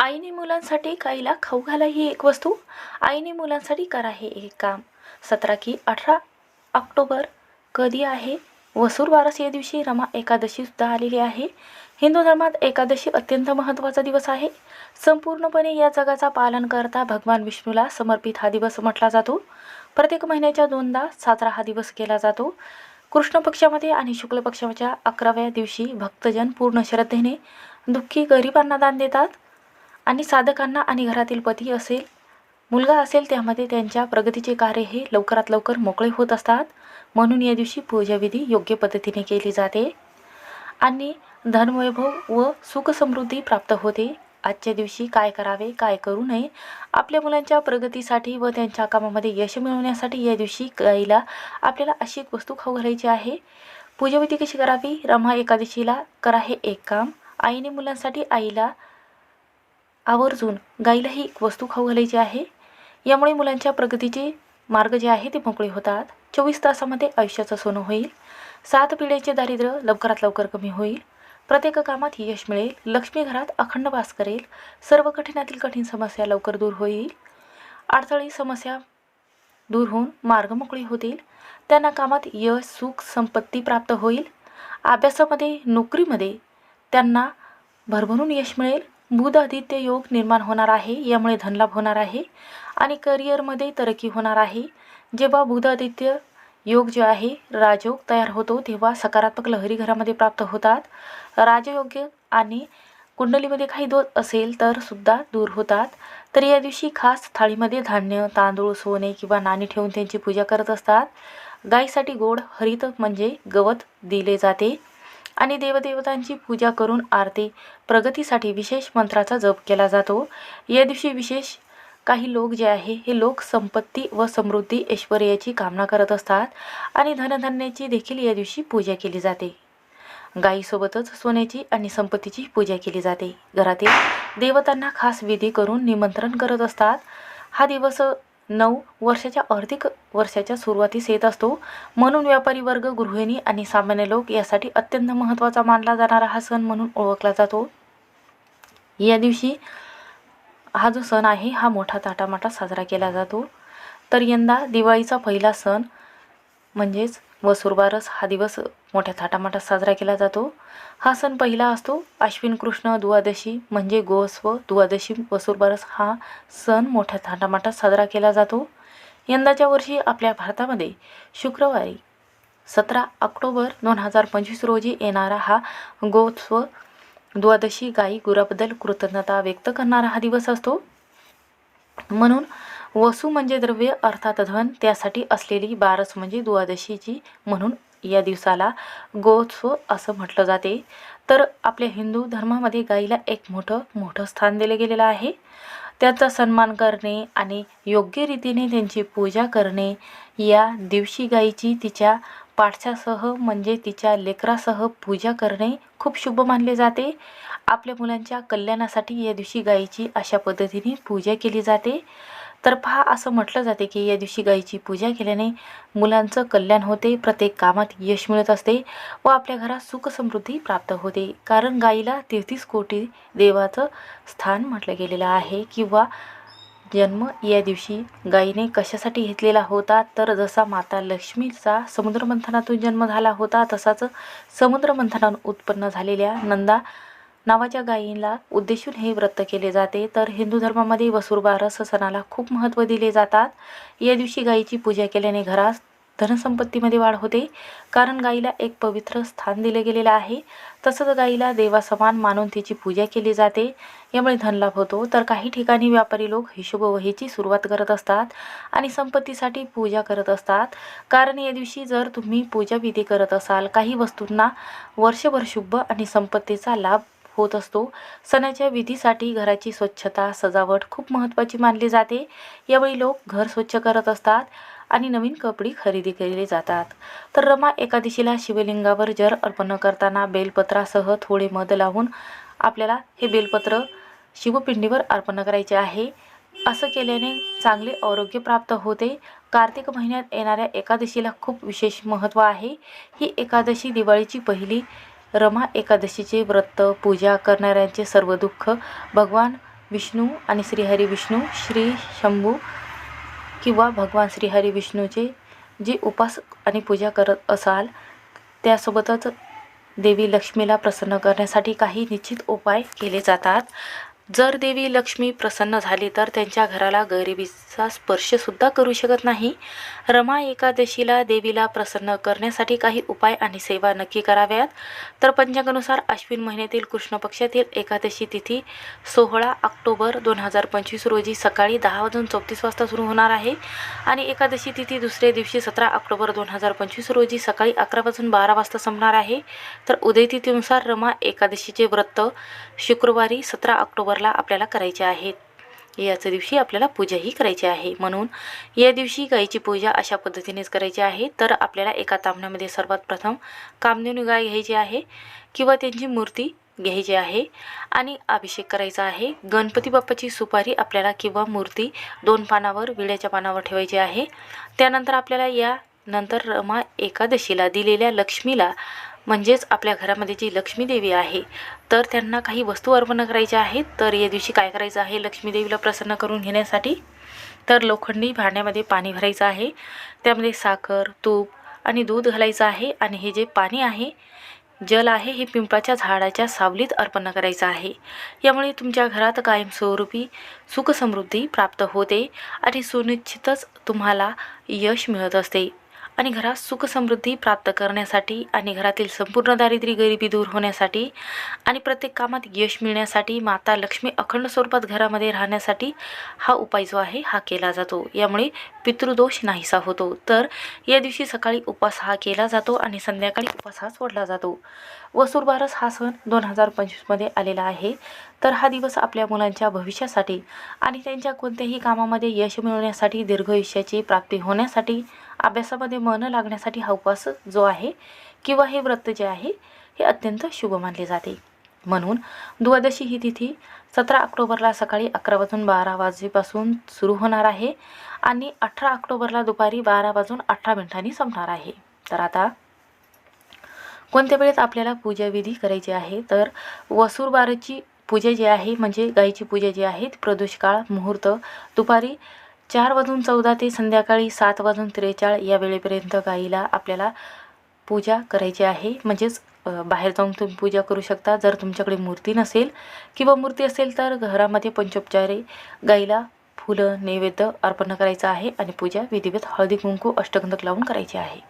आईने मुलांसाठी काहीला खाऊ घाला ही एक वस्तू. आईने मुलांसाठी करा हे एक काम. सतरा की अठरा ऑक्टोबर कधी आहे? वसूर बारस या दिवशी रमा एकादशीसुद्धा आलेली आहे. हिंदू धर्मात एकादशी अत्यंत महत्त्वाचा दिवस आहे. संपूर्णपणे या जगाचा पालन करता भगवान विष्णूला समर्पित हा दिवस म्हटला जातो. प्रत्येक महिन्याच्या दोनदा साजरा हा दिवस केला जातो. कृष्ण पक्षामध्ये आणि शुक्ल पक्षाच्या अकराव्या दिवशी भक्तजन पूर्ण श्रद्धेने दुःखी गरिबांना दान देतात. आणि साधकांना आणि घरातील पती असेल मुलगा असेल त्यामध्ये त्यांच्या प्रगतीचे कार्य हे लवकरात लवकर मोकळे होत असतात. म्हणून या दिवशी पूजाविधी योग्य पद्धतीने केली जाते. आणि धनवैभव व सुखसमृद्धी प्राप्त होते. आजच्या दिवशी काय करावे काय करू नये आपल्या मुलांच्या प्रगतीसाठी व त्यांच्या कामामध्ये यश मिळवण्यासाठी या दिवशी गाईला आपल्याला अशी एक वस्तू खाऊ घालायची आहे. पूजाविधी कशी करावी? रमा एकादशीला करा हे एक काम. आईने मुलांसाठी आईला आवर्जून गाईलाही एक वस्तू खाऊ घालायची आहे. यामुळे मुलांच्या प्रगतीचे मार्ग जे आहे ते मोकळे होतात. चोवीस तासामध्ये आयुष्याचं सोनं होईल. सात पिढ्याचे दारिद्र्य लवकरात लवकर कमी होईल. प्रत्येक कामात यश मिळेल. लक्ष्मी घरात अखंड वास करेल. सर्व कठीणातील कठीण समस्या लवकर दूर होईल. अडथळी समस्या दूर होऊन मार्ग मोकळे होतील. त्यांना कामात यश सुख संपत्ती प्राप्त होईल. अभ्यासामध्ये नोकरीमध्ये त्यांना भरभरून यश मिळेल. बुध आदित्य योग निर्माण होणार आहे यामुळे धनलाभ होणार आहे आणि करिअरमध्ये तरक्की होणार आहे. जेव्हा बुध आदित्य योग जो आहे राजयोग तयार होतो तेव्हा सकारात्मक लहरी घरामध्ये प्राप्त होतात. राजयोग्य आणि कुंडलीमध्ये काही दोष असेल तर सुद्धा दूर होतात. तर या दिवशी खास थाळीमध्ये धान्य तांदूळ सोने किंवा नाणी ठेवून त्यांची पूजा करत असतात. गाईसाठी गोड हरित म्हणजे गवत दिले जाते. आणि देवदेवतांची पूजा करून आरती प्रगतीसाठी विशेष मंत्राचा जप केला जातो. या दिवशी विशेष काही लोक जे आहे हे लोक संपत्ती व समृद्धी ऐश्वर्याची कामना करत असतात आणि धनधान्याची देखील या दिवशी पूजा केली जाते. गायीसोबतच सोन्याची आणि संपत्तीची पूजा केली जाते. घरातील देवतांना खास विधी करून निमंत्रण करत असतात. हा दिवस नऊ वर्षाच्या अर्धिक वर्षाच्या सुरुवातीस येत असतो. म्हणून व्यापारी वर्ग गृहिणी आणि सामान्य लोक यासाठी अत्यंत महत्त्वाचा मानला जाणारा हा सण म्हणून ओळखला जातो. या दिवशी हा जो सण आहे हा मोठा ताटामाटा साजरा केला जातो. तर यंदा दिवाळीचा पहिला सण म्हणजेच वसुरबारस हा दिवस मोठ्या थाटामाटात साजरा केला जातो. हा सण पहिला असतो. आश्विन कृष्ण द्वादशी म्हणजे गोस्व द्वादशी वसुरबारस हा सण मोठ्या थाटामाटात साजरा केला जातो. यंदाच्या वर्षी आपल्या भारतामध्ये शुक्रवारी सतरा ऑक्टोबर दोन हजार पंचवीस रोजी येणारा हा गोस्व द्वादशी गाई गुराबद्दल कृतज्ञता व्यक्त करणारा हा दिवस असतो. म्हणून वसू म्हणजे द्रव्य अर्थात धन त्यासाठी असलेली बारस म्हणजे द्वादशीची म्हणून या दिवसाला गोत्सव असं म्हटलं जाते. तर आपल्या हिंदू धर्मामध्ये गाईला एक मोठं मोठं स्थान दिलं गेलेलं आहे. त्याचा सन्मान करणे आणि योग्य रीतीने त्यांची पूजा करणे या दिवशी गाईची तिच्या पाठच्यासह म्हणजे तिच्या लेकरासह पूजा करणे खूप शुभ मानले जाते. आपल्या मुलांच्या कल्याणासाठी या दिवशी गाईची अशा पद्धतीने पूजा केली जाते. तर पहा असं म्हटलं जाते की या दिवशी गाईची पूजा केल्याने मुलांचं कल्याण होते प्रत्येक कामात यश मिळत असते व आपल्या घरात सुख समृद्धी प्राप्त होते. कारण गाईला तेहतीस कोटी देवाचं स्थान म्हटलं गेलेलं आहे किंवा जन्म या दिवशी गायीने कशासाठी घेतलेला होता तर जसा माता लक्ष्मीचा समुद्रमंथनातून जन्म झाला होता तसाच समुद्रमंथनातून उत्पन्न झालेल्या नंदा नावाच्या गायीला उद्देशून हे व्रत केले जाते. तर हिंदू धर्मामध्ये वसुरबारस सणाला खूप महत्त्व दिले जातात. या दिवशी गायीची पूजा केल्याने घरात धनसंपत्तीमध्ये वाढ होते. कारण गाईला एक पवित्र स्थान दिले गेलेलं आहे. तसंच गाईला देवासमान मानून तिची पूजा केली जाते. यामुळे धनलाभ होतो. तर काही ठिकाणी व्यापारी लोक हिशोबवहीची सुरुवात करत असतात आणि संपत्तीसाठी पूजा करत असतात. कारण या दिवशी जर तुम्ही पूजाविधी करत असाल काही वस्तूंना वर्षभर शुभ आणि संपत्तीचा लाभ होत असतो. सणाच्या विधीसाठी घराची स्वच्छता सजावट खूप महत्त्वाची मानली जाते. यावेळी लोक घर स्वच्छ करत असतात आणि नवीन कपडे खरेदी केले जातात. तर रमा एकादशीला शिवलिंगावर जर अर्पण करताना बेलपत्रासह थोडे मध लावून आपल्याला हे बेलपत्र शिवपिंडीवर अर्पण करायचे आहे. असं केल्याने चांगले आरोग्य प्राप्त होते. कार्तिक महिन्यात येणाऱ्या एकादशीला खूप विशेष महत्त्व आहे. ही एकादशी दिवाळीची पहिली रमा एकादशीचे व्रत पूजा करणाऱ्यांचे सर्व दुःख भगवान विष्णू आणि श्रीहरी विष्णू श्री शंभू किंवा भगवान श्रीहरी विष्णूचे जे उपास आणि पूजा करत असाल त्यासोबतच देवी लक्ष्मीला प्रसन्न करण्यासाठी काही निश्चित उपाय केले जातात. जर देवी लक्ष्मी प्रसन्न झाली तर त्यांच्या घराला गरिबीचा स्पर्शसुद्धा करू शकत नाही. रमा एकादशीला देवीला प्रसन्न करण्यासाठी काही उपाय आणि सेवा नक्की कराव्यात. तर पंचांगानुसार अश्विन महिन्यातील कृष्ण पक्षातील एकादशी तिथी सोहळा ऑक्टोबर दोन हजार पंचवीस रोजी सकाळी दहा वाजून चौतीस वाजता सुरू होणार आहे. आणि एकादशी तिथी दुसऱ्या दिवशी सतरा ऑक्टोबर दोन हजार पंचवीस रोजी सकाळी अकरा वाजून बारा वाजता संपणार आहे. तर उदय तिथीनुसार रमा एकादशीचे व्रत शुक्रवारी सतरा ऑक्टोबरला आपल्याला करायचे आहेत. याच दिवशी आपल्याला पूजाही करायची आहे. म्हणून या दिवशी गायीची पूजा अशा पद्धतीनेच करायची आहे. तर आपल्याला एका तांबण्यामध्ये सर्वात प्रथम कामधेनू गाय घ्यायची आहे किंवा त्यांची मूर्ती घ्यायची आहे आणि अभिषेक करायचा आहे. गणपती बाप्पाची सुपारी आपल्याला किंवा मूर्ती दोन पानावर विड्याच्या पानावर ठेवायची आहे. त्यानंतर आपल्याला या नंतर रमा एकादशीला दिलेल्या लक्ष्मीला म्हणजेच आपल्या घरामध्ये जी लक्ष्मीदेवी आहे तर त्यांना काही वस्तू अर्पण करायच्या आहेत. तर या दिवशी काय करायचं आहे? लक्ष्मीदेवीला प्रसन्न करून घेण्यासाठी तर लोखंडी भांड्यामध्ये पाणी भरायचं आहे. त्यामध्ये साखर तूप आणि दूध घालायचं आहे आणि हे जे पाणी आहे जल आहे हे पिंपळाच्या झाडाच्या सावलीत अर्पण करायचं आहे. यामुळे तुमच्या घरात कायमस्वरूपी सुखसमृद्धी प्राप्त होते आणि सुनिश्चितच तुम्हाला यश मिळत असते. आणि घरात सुखसमृद्धी प्राप्त करण्यासाठी आणि घरातील संपूर्ण दारिद्र्य गरिबी दूर होण्यासाठी आणि प्रत्येक कामात यश मिळण्यासाठी माता लक्ष्मी अखंड स्वरूपात घरामध्ये राहण्यासाठी हा उपाय जो आहे हा केला जातो. यामुळे पितृदोष नाहीसा होतो. तर या दिवशी सकाळी उपास हा केला जातो आणि संध्याकाळी उपास हा सोडला जातो. वसुरबारस हा सण दोन हजार पंचवीसमध्ये आलेला आहे. तर हा दिवस आपल्या मुलांच्या भविष्यासाठी आणि त्यांच्या कोणत्याही कामामध्ये यश मिळवण्यासाठी दीर्घयुष्याची प्राप्ती होण्यासाठी अभ्यासामध्ये मन लागण्यासाठी हा उपवास जो आहे किंवा हे व्रत जे आहे हे अत्यंत शुभ मानले जाते. म्हणून द्वादशी ही तिथी सतरा ऑक्टोबरला सकाळी अकरा वाजून बारा वाजेपासून सुरू होणार आहे आणि अठरा ऑक्टोबरला दुपारी बारा वाजून अठरा मिनिटांनी संपणार आहे. तर आता कोणत्या वेळेत आपल्याला पूजाविधी करायची आहे? तर वसूरबाराची पूजा जी आहे म्हणजे गायीची पूजा जी आहे ती मुहूर्त दुपारी चार वाजून चौदा ते संध्याकाळी सात वाजून त्रेचाळ या वेळेपर्यंत गाईला आपल्याला पूजा करायची आहे. म्हणजेच बाहेर जाऊन तुम्ही पूजा करू शकता. जर तुमच्याकडे मूर्ती नसेल किंवा मूर्ती असेल तर घरामध्ये पंचोपचारे गाईला फुलं नैवेद्य अर्पण करायचं आहे आणि पूजा विधिवत हळदी कुंकू अष्टगंधक लावून करायची आहे.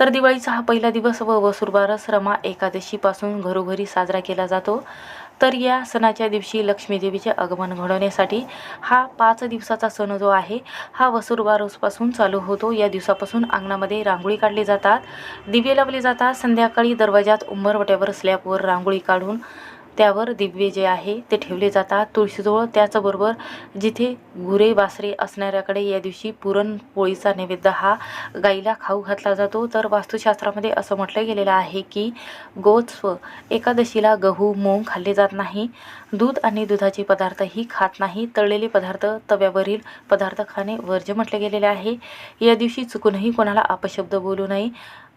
तर दिवाळीचा हा पहिला दिवस व वसुरबारस रमा एकादशीपासून घरोघरी साजरा केला जातो. तर या सणाच्या दिवशी लक्ष्मीदेवीचे आगमन घडवण्यासाठी हा पाच दिवसाचा सण जो आहे हा वसुरबारसपासून चालू होतो. या दिवसापासून अंगणामध्ये रांगोळी काढली जातात. दिवे लावले जातात. संध्याकाळी दरवाजात उंबरवट्यावर स्लॅबवर रांगोळी काढून त्यावर दिव्य जे आहे ते ठेवले जातात. तुळशीजवळ त्याचबरोबर जिथे गुरे बासरे असणाऱ्याकडे या दिवशी पुरणपोळीचा नैवेद्य हा गाईला खाऊ घातला जातो. तर वास्तुशास्त्रामध्ये असं म्हटलं गेलेलं आहे की गोत्स्व एकादशीला गहू मूग खाल्ले जात नाही. दूध आणि दुधाचे पदार्थही खात नाही. तळलेले पदार्थ तव्यावरील पदार्थ खाणे वर्ज्य म्हटले गेलेले आहे. या दिवशी चुकूनही कोणाला अपशब्द बोलू नये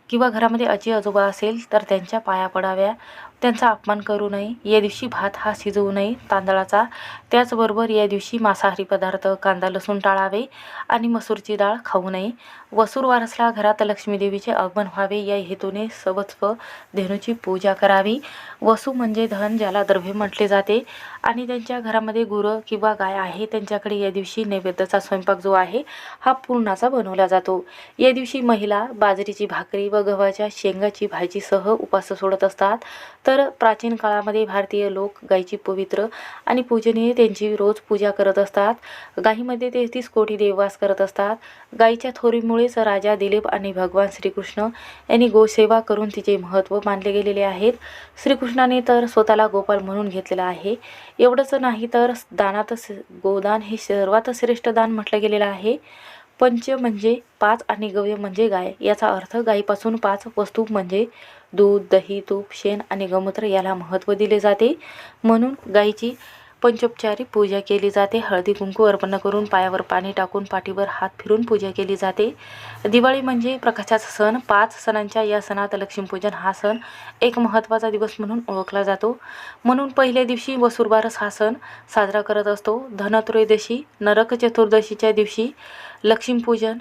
किंवा घरामध्ये आजी आजोबा असेल तर त्यांच्या पाया पडाव्या. त्यांचा अपमान करू नये. या दिवशी भात हा शिजवू नये. तांदळाचा. त्याचबरोबर या दिवशी मांसाहारी पदार्थ कांदा लसूण टाळावे आणि मसूरची डाळ खाऊ नये. वसूर वारसला घरात लक्ष्मीदेवीचे आगमन व्हावे. या हेतूने सवत्व धेनूची पूजा करावी. वसू म्हणजे धन ज्याला द्रव्य म्हटले जाते. आणि त्यांच्या घरामध्ये गुरं किंवा गाय आहे त्यांच्याकडे या दिवशी नैवेद्याचा स्वयंपाक जो आहे हा पूर्णाचा बनवला जातो. या दिवशी महिला बाजरीची भाकरी व गव्हाच्या शेंगाची भाजीसह उपास सोडत असतात. तर प्राचीन काळामध्ये भारतीय लोक गायीची पवित्र आणि पूजनीय त्यांची रोज पूजा करत असतात. गायीमध्ये तेहतीस कोटी देववास करत असतात. गायीच्या थोरीमुळेच राजा दिलीप आणि भगवान श्रीकृष्ण यांनी गोसेवा करून तिचे महत्त्व मानले गेलेले आहेत. श्रीकृष्णाने तर स्वतःला गोपाल म्हणून घेतलेला आहे. एवढंच नाही तर दानात गोदान हे सर्वात श्रेष्ठ दान म्हटलं गेलेलं आहे. पंच म्हणजे पाच आणि गव्य म्हणजे गाय. याचा अर्थ गायीपासून पाच वस्तू म्हणजे दूध दही तूप शेण आणि गमूत्र याला महत्त्व दिले जाते. म्हणून गायीची पंचोपचारी पूजा केली जाते. हळदी कुंकू अर्पण करून पायावर पाणी टाकून पाठीवर हात फिरून पूजा केली जाते. दिवाळी म्हणजे प्रकाशाचा सण. पाच सणांच्या या सणात लक्ष्मीपूजन हा सण एक महत्त्वाचा दिवस म्हणून ओळखला जातो. म्हणून पहिल्या दिवशी वसुरबारस हा सण साजरा करत असतो. धनत्रयोदशी नरक चतुर्दशीच्या दिवशी लक्ष्मीपूजन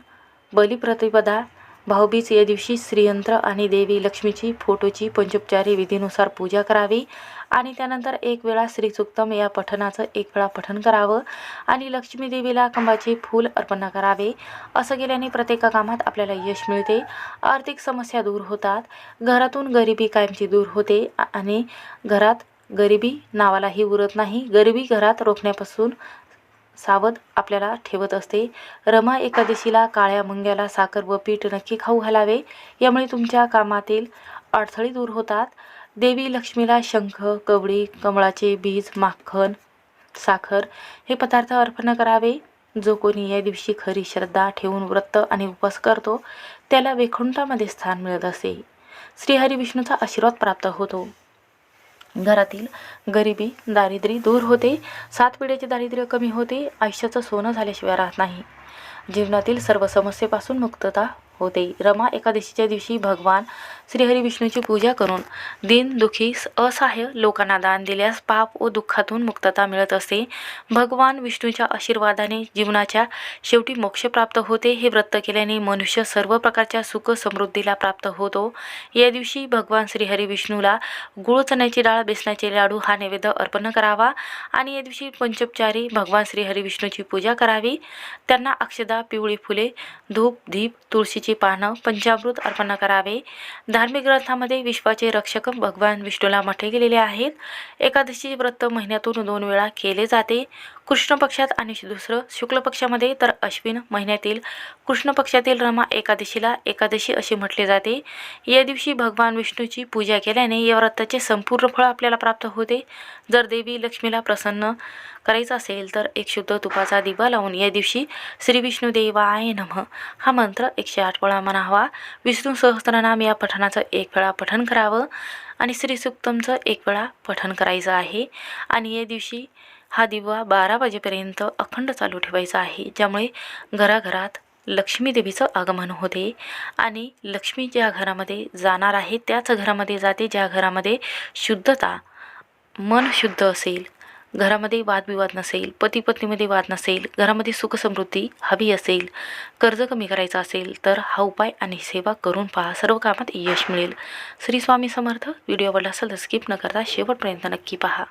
बलिप्रतिपदा भाऊबीज या दिवशी श्रीयंत्र आणि देवी लक्ष्मीची फोटोची पंचोपचारी विधीनुसार पूजा करावी. आणि त्यानंतर एक वेळा श्रीसुक्तम या पठणाचं एक वेळा पठण करावं आणि लक्ष्मी देवीला कंबाचे फूल अर्पण करावे. असं केल्याने प्रत्येक कामात आपल्याला यश मिळते. आर्थिक समस्या दूर होतात. घरातून गरिबी कायमची दूर होते आणि घरात गरिबी नावालाही उरत नाही. गरिबी घरात रोखण्यापासून सावध आपल्याला ठेवत असते. रमा एकादशीला काळ्या मुंग्याला साखर व पीठ नक्की खाऊ घालावे. यामुळे तुमच्या कामातील अडथळे दूर होतात. देवी लक्ष्मीला शंख कवडी कमळाचे बीज माखन साखर हे पदार्थ अर्पण करावे. जो कोणी या दिवशी खरी श्रद्धा ठेवून व्रत आणि उपवास करतो त्याला वैकुंठामध्ये स्थान मिळत असे. श्रीहरी विष्णूचा आशीर्वाद प्राप्त होतो. घरातील गरिबी दारिद्र्य दूर होते. सात पिढ्याचे दारिद्र्य कमी होते. आयुष्याचं सोनं झाल्याशिवाय राहत नाही. जीवनातील सर्व समस्येपासून मुक्तता होते. रमा एकादशीच्या दिवशी भगवान श्रीहरी विष्णूची पूजा करून दिन दुखी असहाय्य लोकांना दान दिल्यास पाप व दुःखातून मुक्तता मिळत असते. भगवान विष्णूच्या आशीर्वादाने जीवनाच्या शेवटी मोक्ष प्राप्त होते. हे व्रत केल्याने मनुष्य सर्व प्रकारच्या सुख समृद्धीला प्राप्त होतो. या दिवशी भगवान श्रीहरी विष्णूला गुळ चण्याची डाळ बेसनाचे लाडू हा नैवेद्य अर्पण करावा आणि या दिवशी पंचोपचारी भगवान श्रीहरी विष्णूची पूजा करावी. त्यांना अक्षदा पिवळी फुले धूप दीप तुळशीची पानं पंचामृत अर्पण करावे. धार्मिक ग्रंथामध्ये विश्वाचे रक्षक भगवान विष्णूला म्हटले गेलेले आहेत. एकादशी व्रत महिन्यातून दोन वेळा केले जाते. कृष्ण पक्षात आणि दुसरं शुक्ल पक्षामध्ये तर अश्विन महिन्यातील कृष्ण पक्षातील रमा एकादशीला एकादशी असे म्हटले जाते. या दिवशी भगवान विष्णूची पूजा केल्याने या व्रताचे संपूर्ण फळ आपल्याला प्राप्त होते. जर देवी लक्ष्मीला प्रसन्न करायचं असेल तर एक शुद्ध तुपाचा दिवा लावून या दिवशी श्री विष्णू देवाय नम हा मंत्र एकशे आठ वेळा म्हणावा विष्णू सहस्त्रनाम या पठणाचं एक वेळा पठण करावं आणि श्रीसुक्तमचं एक वेळा पठण करायचं आहे. आणि या दिवशी हा दिवा बारा वाजेपर्यंत अखंड चालू ठेवायचा आहे. ज्यामुळे घराघरात लक्ष्मी देवीचं आगमन होते. आणि लक्ष्मी ज्या घरामध्ये जाणार आहे त्याच घरामध्ये जाते. ज्या घरामध्ये शुद्धता मन शुद्ध असेल घरामध्ये वादविवाद नसेल पती पत्नीमध्ये वाद नसेल घरामध्ये सुखसमृद्धी हवी असेल कर्ज कमी करायचं असेल तर हा उपाय आणि सेवा करून पहा. सर्व कामात यश मिळेल. श्री स्वामी समर्थ व्हिडिओ आवडला असेल तर स्किप न करता शेवटपर्यंत नक्की पहा.